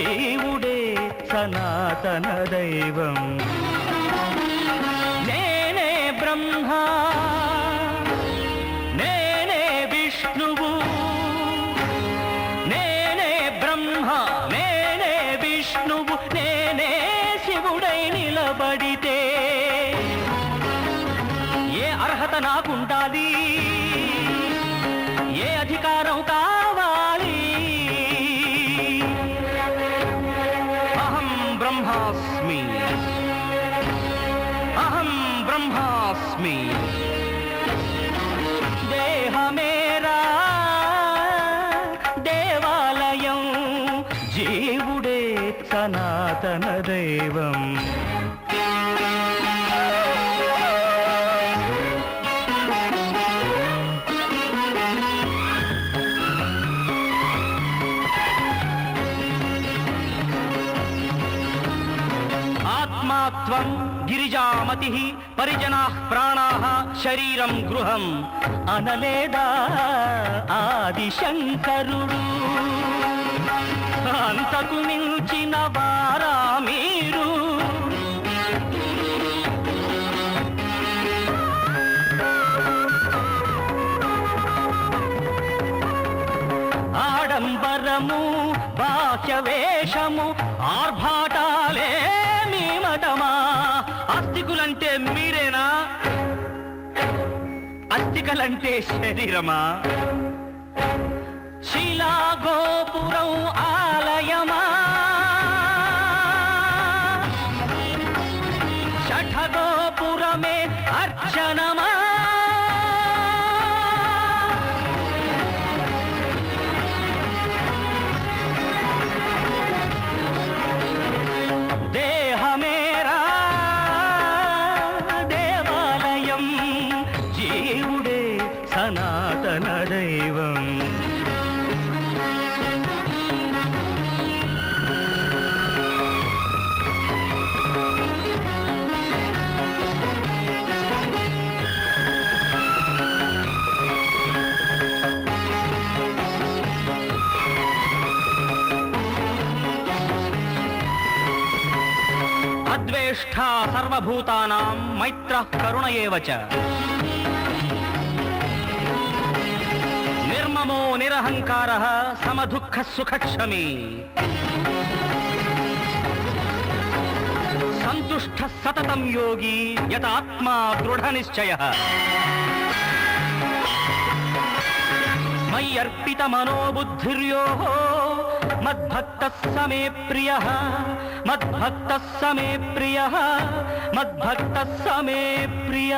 జీవుడే సనాతన దైవం. నేనే బ్రహ్మ నేనే విష్ణువు. నేనే బ్రహ్మ నేనే విష్ణువు. నేనే శివుడై నిలబడితే ఏ అర్హత నాకుండాలి? ఏ అధికారం కావాలి అహం బ్రహ్మాస్మి దేహమేరా దేవాలయం జీవుడే సనాతన దైవం త్వం గిరిజామతి పరిజనా ప్రాణా శరీరం గృహం అనలేదా ఆదిశంకరుడు. అంతకు మించిన వారా మీరు? ఆడంబరము బాహ్యవేషము వేషము అడుగులంటే మీరేనా? అత్తికలంటే శరీరమా? శిలా గోపురం ఆలయమా? షఠగోపురమే అర్చనమా? సనాతన దైవం అద్వేష్టా సర్వభూతానాం మైత్ర కరుణ ఏవ చ నిరహంకార సమదుఃఖ సుఖక్షమీ సంతుష్ట సతతం యోగి యతాత్మా దృఢ నిశ్చయ మయి అర్పిత మనోబుద్ధిర్యో మద్భక్త సమే ప్రియ మద్భక్త సమే ప్రియ మద్భక్త సమే ప్రియ